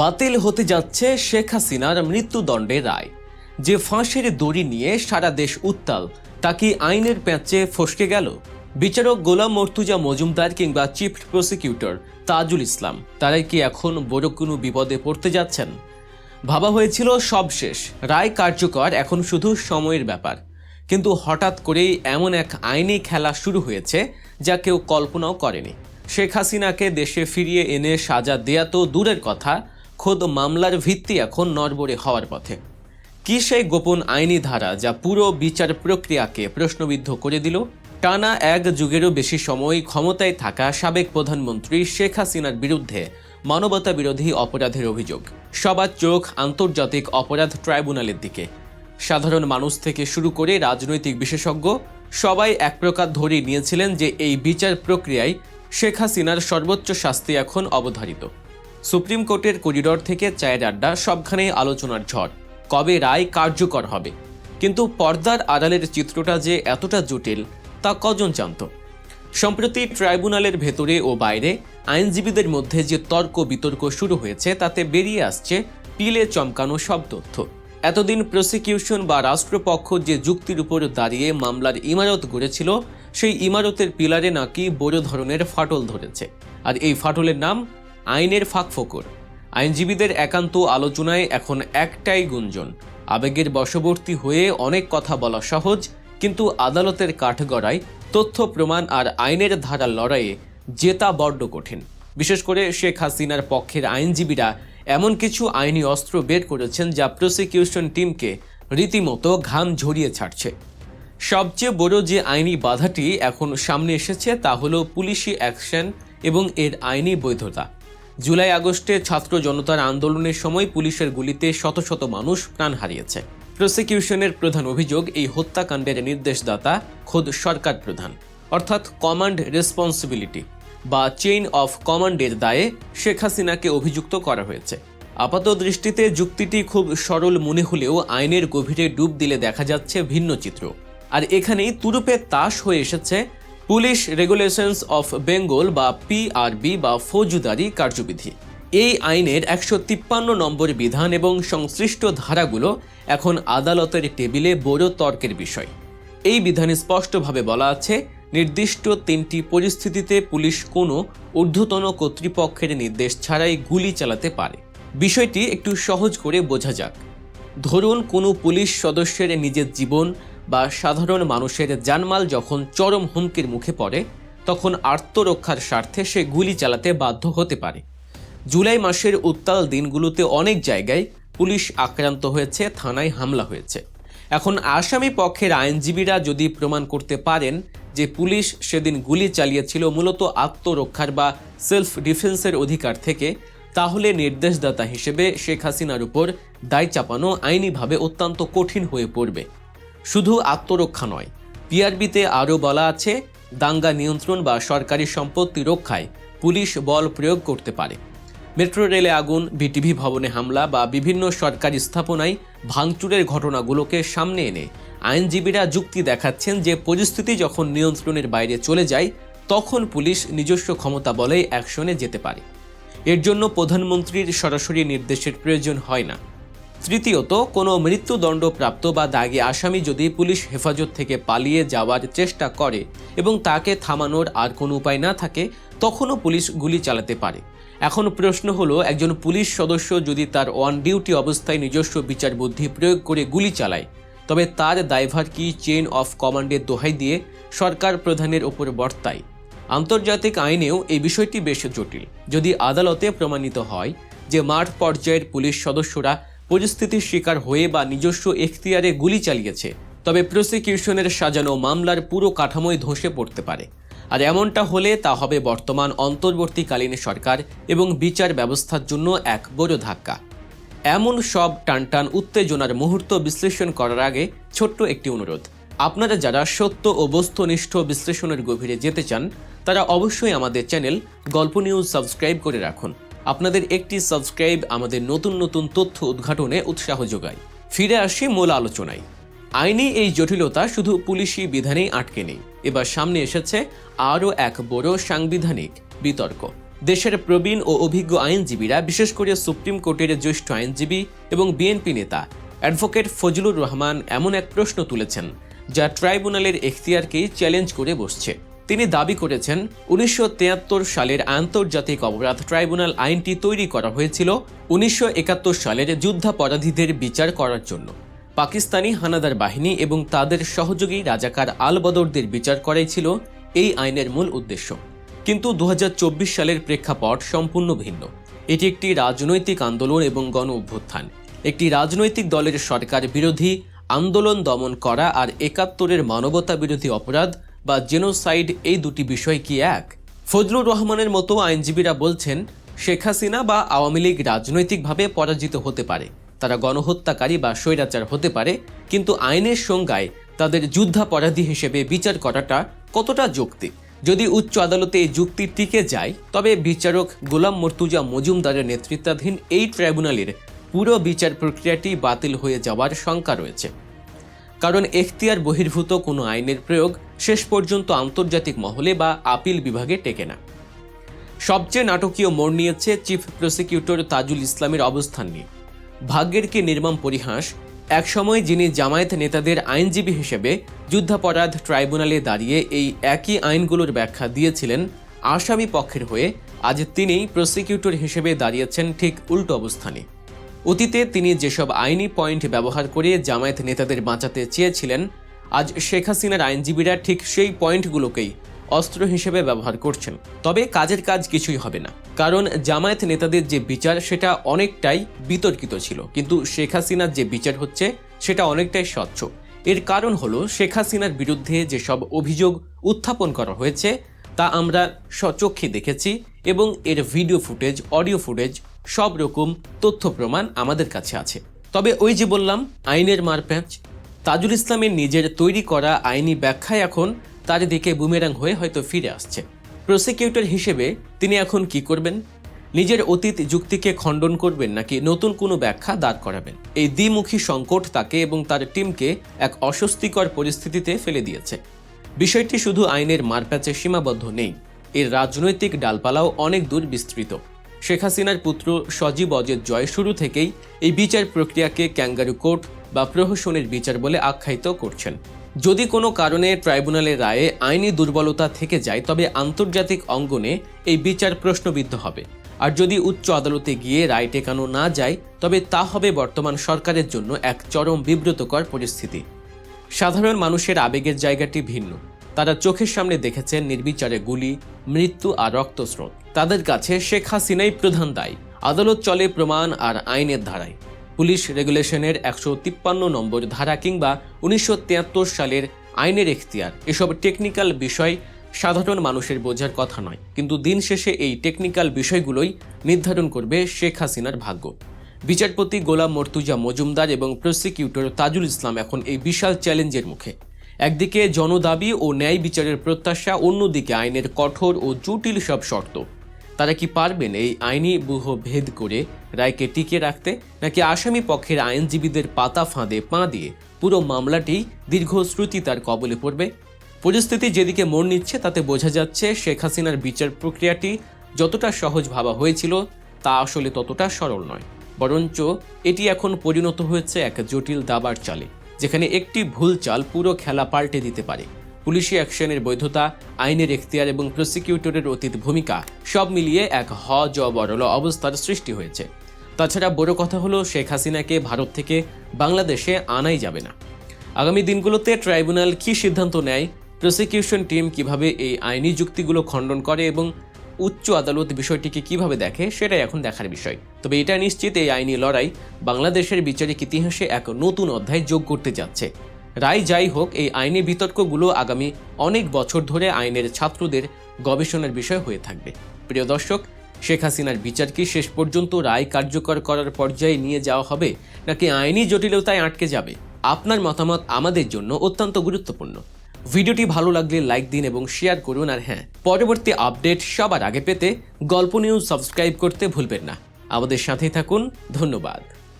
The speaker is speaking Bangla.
বাতিল হতে যাচ্ছে শেখ হাসিনার মৃত্যুদণ্ডের রায়। যে ফাঁসের দড়ি নিয়ে সারা দেশ উত্তাল, তা কি আইনের প্যাঁচে ফসকে গেল? বিচারক গোলাম মর্তুজা মজুমদার কিংবা চিফ প্রসিকিউটর তাজুল ইসলাম তারাই কি এখন বড় কোনো বিপদে পড়তে যাচ্ছেন? ভাবা হয়েছিল সব শেষ, রায় কার্যকর এখন শুধু সময়ের ব্যাপার। কিন্তু হঠাৎ করেই এমন এক আইনি খেলা শুরু হয়েছে, যা কেউ কল্পনাও করেনি। শেখ হাসিনাকে দেশে ফিরিয়ে এনে সাজা দেয়া তো দূরের কথা খোদ মামলার ভিত্তি এখন নড়বড়ে হওয়ার পথে। কি সেই গোপন আইনি ধারা যা পুরো বিচার প্রক্রিয়াকে প্রশ্নবিদ্ধ করে দিল? টানা এক যুগেরও বেশি সময় ক্ষমতায় থাকা সাবেক প্রধানমন্ত্রী শেখ হাসিনার বিরুদ্ধে মানবতা বিরোধী অপরাধের অভিযোগ। সবার চোখ আন্তর্জাতিক অপরাধ ট্রাইব্যুনালের দিকে। সাধারণ মানুষ থেকে শুরু করে রাজনৈতিক বিশেষজ্ঞ সবাই এক প্রকার ধরে নিয়েছিলেন যে এই বিচার প্রক্রিয়ায় শেখ হাসিনার সর্বোচ্চ শাস্তি এখন অবধারিত। সুপ্রিম কোর্টের করিডর থেকে চায়ের আড্ডা, সবখানেই আলোচনার ঝড়। কবে রায় কার্যকর হবে? কিন্তু পর্দার আড়ালের চিত্রটা যে এতটা জটিল, তা কজন জানত? সম্প্রতি ট্রাইব্যুনালের ভেতরে ও বাইরে, আইনজীবীদের মধ্যে যে তর্ক বিতর্ক শুরু হয়েছে, তাতে বেরিয়ে আসছে পিলে চমকানো সব তথ্য। এতদিন প্রসিকিউশন বা রাষ্ট্রপক্ষ যে যুক্তির উপর দাঁড়িয়ে মামলার ইমারত গড়েছিল, সেই ইমারতের পিলারে নাকি বড় ধরনের ফাটল ধরেছে। আর এই ফাটলের নাম আইনের ফাঁকফোকর। আইনজীবীদের একান্ত আলোচনায় এখন একটাই গুঞ্জন, আবেগের বশবর্তী হয়ে অনেক কথা বলা সহজ, কিন্তু আদালতের কাঠগড়ায় তথ্য প্রমাণ আর আইনের ধারার লড়াইয়ে জেতা বড্ড কঠিন। বিশেষ করে শেখ হাসিনার পক্ষের আইনজীবীরা এমন কিছু আইনি অস্ত্র বের করেছেন যা প্রসিকিউশন টিমকে রীতিমতো ঘাম ঝরিয়ে ছাড়ছে। সবচেয়ে বড় যে আইনি বাধাটি এখন সামনে এসেছে তা হলো পুলিশি অ্যাকশন এবং এর আইনি বৈধতা। জুলাই আগস্টে ছাত্র জনতার আন্দোলনের সময় পুলিশের গুলিতে শত শত মানুষ প্রাণ হারিয়েছে। প্রসিকিউশনের প্রধান অভিযোগ, এই হত্যাকাণ্ডের নির্দেশদাতা খোদ সরকার প্রধান, অর্থাৎ কমান্ড রেসপন্সিবিলিটি বা চেইন অফ কমান্ডের দায়ে শেখ হাসিনাকে অভিযুক্ত করা হয়েছে। আপাত দৃষ্টিতে যুক্তিটি খুব সরল মনে হলেও আইনের গভীরে ডুব দিলে দেখা যাচ্ছে ভিন্ন চিত্র। আর এখানেই তুরুপে তাস হয়ে এসেছে পুলিশ রেগুলেশনস অফ বেঙ্গল বা পিআরবি বা ফৌজদারি কার্যবিধি। এই আইনের একশো তিপ্পান্ন নম্বর বিধান এবং সংশ্লিষ্ট ধারাগুলো এখন আদালতের টেবিলে বড় তর্কের বিষয়। এই বিধানে স্পষ্টভাবে বলা আছে, নির্দিষ্ট তিনটি পরিস্থিতিতে পুলিশ কোনো ঊর্ধ্বতন কর্তৃপক্ষের নির্দেশ ছাড়াই গুলি চালাতে পারে। বিষয়টি একটু সহজ করে বোঝা যাক। ধরুন কোনো পুলিশ সদস্যের নিজের জীবন বা সাধারণ মানুষের জানমাল যখন চরম হুমকির মুখে পড়ে, তখন আত্মরক্ষার স্বার্থে সে গুলি চালাতে বাধ্য হতে পারে। জুলাই মাসের উত্তাল দিনগুলোতে অনেক জায়গায় পুলিশ আক্রান্ত হয়েছে, থানায় হামলা হয়েছে। এখন আসামি পক্ষের আইনজীবীরা যদি প্রমাণ করতে পারেন যে পুলিশ সেদিন গুলি চালিয়েছিল মূলত আত্মরক্ষার বা সেলফ ডিফেন্সের অধিকার থেকে, তাহলে নির্দেশদাতা হিসেবে শেখ হাসিনার উপর দায় চাপানো আইনিভাবে অত্যন্ত কঠিন হয়ে পড়বে। শুধু আত্মরক্ষা নয়, পিআরবিতে আরও বলা আছে, দাঙ্গা নিয়ন্ত্রণ বা সরকারি সম্পত্তি রক্ষায় পুলিশ বল প্রয়োগ করতে পারে। মেট্রো রেলে আগুন, বিটিভি ভবনে হামলা বা বিভিন্ন সরকারি স্থাপনায় ভাঙচুরের ঘটনাগুলোকে সামনে এনে আইনজীবীরা যুক্তি দেখাচ্ছেন যে পরিস্থিতি যখন নিয়ন্ত্রণের বাইরে চলে যায়, তখন পুলিশ নিজস্ব ক্ষমতা বলে অ্যাকশনে যেতে পারে। এর জন্য প্রধানমন্ত্রীর সরাসরি নির্দেশের প্রয়োজন হয় না। তৃতীয়ত, কোনো মৃত্যুদণ্ডপ্রাপ্ত বা দাগী আসামি যদি পুলিশ হেফাজত থেকে পালিয়ে যাওয়ার চেষ্টা করে এবং তাকে থামানোর আর কোনো উপায় না থাকে, তখনও পুলিশ গুলি চালাতে পারে। এখন প্রশ্ন হলো, একজন পুলিশ সদস্য যদি তার অন ডিউটি অবস্থায় নিজস্ব বিচার বুদ্ধি প্রয়োগ করে গুলি চালায়, তবে তার দায়ভার কি চেইন অফ কমান্ডের দোহাই দিয়ে সরকার প্রধানের ওপর বর্তায়? আন্তর্জাতিক আইনেও এই বিষয়টি বেশ জটিল। যদি আদালতে প্রমাণিত হয় যে মাঠ পর্যায়ের পুলিশ সদস্যরা পরিস্থিতির শিকার হয়ে বা নিজস্ব এখতিয়ারে গুলি চালিয়েছে, তবে প্রসিকিউশনের সাজানো মামলার পুরো কাঠামোই ধসে পড়তে পারে। আর এমনটা হলে তা হবে বর্তমান অন্তর্বর্তীকালীন সরকার এবং বিচার ব্যবস্থার জন্য এক বড় ধাক্কা। এমন সব টানটান উত্তেজনার মুহূর্ত বিশ্লেষণ করার আগে ছোট্ট একটি অনুরোধ। আপনারা যারা সত্য ও বস্তুনিষ্ঠ বিশ্লেষণের গভীরে যেতে চান, তারা অবশ্যই আমাদের চ্যানেল গল্প নিউজ সাবস্ক্রাইব করে রাখুন। আপনাদের একটি সাবস্ক্রাইব আমাদের নতুন নতুন তথ্য উদ্ঘাটনে উৎসাহ যোগায়। ফিরে আসি মূল আলোচনায়। আইনি এই জটিলতা শুধু পুলিশি বিধানেই আটকে নেই এবার সামনে এসেছে আরও এক বড় সাংবিধানিক বিতর্ক। দেশের প্রবীণ ও অভিজ্ঞ আইনজীবীরা, বিশেষ করে সুপ্রিম কোর্টের জ্যেষ্ঠ আইনজীবী এবং বিএনপি নেতা অ্যাডভোকেট ফজলুর রহমান, এমন এক প্রশ্ন তুলেছেন, যা ট্রাইব্যুনালের এখতিয়ারকেই চ্যালেঞ্জ করে বসছে। তিনি দাবি করেছেন, উনিশশো সালের আন্তর্জাতিক অপরাধ ট্রাইব্যুনাল আইনটি তৈরি করা হয়েছিল উনিশশো একাত্তর সালের যুদ্ধাপরাধীদের বিচার করার জন্য। পাকিস্তানি হানাদার বাহিনী এবং তাদের সহযোগী রাজাকার আল বদরদের বিচার করাই ছিল এই আইনের মূল উদ্দেশ্য। কিন্তু দু হাজার চব্বিশ সালের প্রেক্ষাপট সম্পূর্ণ ভিন্ন। এটি একটি রাজনৈতিক আন্দোলন এবং গণ অভ্যুত্থান। একটি রাজনৈতিক দলের সরকার বিরোধী আন্দোলন দমন করা আর একাত্তরের মানবতা বিরোধী অপরাধ বা জেনোসাইড এই দুটি বিষয় কি এক? ফজলুর রহমানের মতো আইনজীবীরা বলছেন, শেখ হাসিনা বা আওয়ামী লীগ রাজনৈতিকভাবে পরাজিত হতে পারে। তারা গণহত্যাকারী বা স্বৈরাচার হতে পারে, কিন্তু আইনের সংজ্ঞায় তাদের যুদ্ধাপরাধী হিসেবে বিচার করাটা কতটা যৌক্তিক? যদি উচ্চ আদালতে এই যুক্তি টিকে যায়, তবে বিচারক গোলাম মর্তুজা মজুমদারের নেতৃত্বাধীন এই ট্রাইব্যুনালের পুরো বিচার প্রক্রিয়াটি বাতিল হয়ে যাওয়ার শঙ্কা রয়েছে। কারণ এখতিয়ার বহির্ভূত কোনো আইনের প্রয়োগ শেষ পর্যন্ত আন্তর্জাতিক মহলে বা আপিল বিভাগে টেকে না। সবচেয়ে নাটকীয় মোড় নিয়েছে চিফ প্রসিকিউটর তাজুল ইসলামের অবস্থান নিয়ে। ভাগ্যের কি নির্মম পরিহাস? একসময় যিনি জামায়াত নেতাদের আইনজীবী হিসেবে যুদ্ধাপরাধ ট্রাইব্যুনালে দাঁড়িয়ে এই একই আইনগুলোর ব্যাখ্যা দিয়েছিলেন আসামি পক্ষের হয়ে, আজ তিনি প্রসিকিউটর হিসেবে দাঁড়িয়েছেন ঠিক উল্টো অবস্থানে। অতীতে তিনি যেসব আইনি পয়েন্ট ব্যবহার করে জামায়াত নেতাদের বাঁচাতে চেয়েছিলেন, আজ শেখ হাসিনার আইনজীবীরা ঠিক সেই পয়েন্টগুলোকেই অস্ত্র হিসেবে ব্যবহার করছেন। তবে কাজের কাজ কিছুই হবে না, কারণ জামায়াত নেতাদের যে বিচার সেটা অনেকটাই বিতর্কিত ছিল, কিন্তু শেখ হাসিনার যে বিচার হচ্ছে সেটা অনেকটাই স্বচ্ছ। এর কারণ হলো শেখ হাসিনার বিরুদ্ধে যেসব অভিযোগ উত্থাপন করা হয়েছে, তা আমরা সচক্ষে দেখেছি এবং এর ভিডিও ফুটেজ, অডিও ফুটেজ সব রকম তথ্য প্রমাণ আমাদের কাছে আছে। তবে ওই যে বললাম, আইনের মারপ্যাঁচ, তাজুল ইসলামের নিজের তৈরি করা আইনি ব্যাখ্যায় এখন তার দিকে বুমেরাং হয়ে হয়তো ফিরে আসছে। প্রসিকিউটর হিসেবে তিনি এখন কি করবেন? নিজের অতীত যুক্তিকে খণ্ডন করবেন নাকি নতুন কোনো ব্যাখ্যা দাঁড় করাবেন? এই দ্বিমুখী সংকট তাকে এবং তার টিমকে এক অস্বস্তিকর পরিস্থিতিতে ফেলে দিয়েছে। বিষয়টি শুধু আইনের মারপ্যাচে সীমাবদ্ধ নেই, এর রাজনৈতিক ডালপালাও অনেক দূর বিস্তৃত। শেখ হাসিনার পুত্র সজীব অজের জয় শুরু থেকেই এই বিচার প্রক্রিয়াকে ক্যাঙ্গারু কোর্ট বা প্রহসনের বিচার বলে আখ্যায়িত করছেন। যদি কোনো কারণে ট্রাইব্যুনালের রায়ে আইনি দুর্বলতা থেকে যায়, তবে আন্তর্জাতিক অঙ্গনে এই বিচার প্রশ্নবিদ্ধ হবে। আর যদি উচ্চ আদালতে গিয়ে রায় টেকানো না যায়, তবে তা হবে বর্তমান সরকারের জন্য এক চরম বিব্রতকর পরিস্থিতি। সাধারণ মানুষের আবেগের জায়গাটি ভিন্ন। তারা চোখের সামনে দেখেছেন নির্বিচারে গুলি, মৃত্যু আর রক্তস্রোত। তাদের কাছে শেখ হাসিনাই প্রধান দায়ী। আদালত চলে প্রমাণ আর আইনের ধারায়। পুলিশ রেগুলেশনের একশো তিপ্পান্ন নম্বর ধারা কিংবা উনিশশো তিয়াত্তর সালের আইনের এখতিয়ার। এসব টেকনিক্যাল বিষয় সাধারণ মানুষের বোঝার কথা নয়, কিন্তু দিন শেষে এই টেকনিক্যাল বিষয়গুলোই নির্ধারণ করবে শেখ হাসিনার ভাগ্য। বিচারপতি গোলাম মর্তুজা মজুমদার এবং প্রসিকিউটর তাজুল ইসলাম এখন এই বিশাল চ্যালেঞ্জের মুখে। একদিকে জনদাবি ও ন্যায় বিচারের প্রত্যাশা, অন্যদিকে আইনের কঠোর ও জটিল সব শর্ত। তারা কি পারবেন এই আইনি বুহ ভেদ করে রায়কে টিকে রাখতে, নাকি আসামি পক্ষের আইনজীবীদের পাতা ফাঁদে পা দিয়ে পুরো মামলাটি দীর্ঘশ্রুতি তার কবলে পড়বে? পরিস্থিতি যেদিকে মোড় নিচ্ছে, তাতে বোঝা যাচ্ছে শেখ হাসিনার বিচার প্রক্রিয়াটি যতটা সহজ ভাবা হয়েছিল, তা আসলে ততটা সরল নয়। বরঞ্চ এটি এখন পরিণত হয়েছে এক জটিল দাবার চালে। যেখানে একটি ভুল চাল পুরো খেলা পাল্টে দিতে পারে। পুলিশি অ্যাকশনের বৈধতা, আইনের এখতিয়ার এবং প্রসিকিউটরের অতীত ভূমিকা সব মিলিয়ে এক হ জ বরল অবস্থার সৃষ্টি হয়েছে। তাছাড়া বড় কথা হলো, শেখ হাসিনাকে ভারত থেকে বাংলাদেশে আনাই যাবে না। আগামী দিনগুলোতে ট্রাইব্যুনাল কী সিদ্ধান্ত নেয়, প্রসিকিউশন টিম কীভাবে এই আইনি যুক্তিগুলো খণ্ডন করে এবং উচ্চ আদালত বিষয়টিকে কীভাবে দেখে সেটাই এখন দেখার বিষয়। তবে এটা নিশ্চিত এই আইনি লড়াই বাংলাদেশের বিচারিক ইতিহাসে এক নতুন অধ্যায় যোগ করতে যাচ্ছে। রায় যাই হোক, এই আইনি বিতর্কগুলো আগামী অনেক বছর ধরে আইনের ছাত্রদের গবেষণার বিষয় হয়ে থাকবে। প্রিয় দর্শক, শেখ হাসিনার বিচার কি শেষ পর্যন্ত রায় কার্যকর করার পর্যায়ে নিয়ে যাওয়া হবে, নাকি আইনি জটিলতায় আটকে যাবে? আপনার মতামত আমাদের জন্য অত্যন্ত গুরুত্বপূর্ণ। ভিডিওটি ভালো লাগলে লাইক দিন এবং শেয়ার করুন আর হ্যাঁ পরবর্তী আপডেট সবার আগে পেতে গল্প নিউজ সাবস্ক্রাইব করতে ভুলবেন না। আমাদের সাথেই থাকুন, ধন্যবাদ।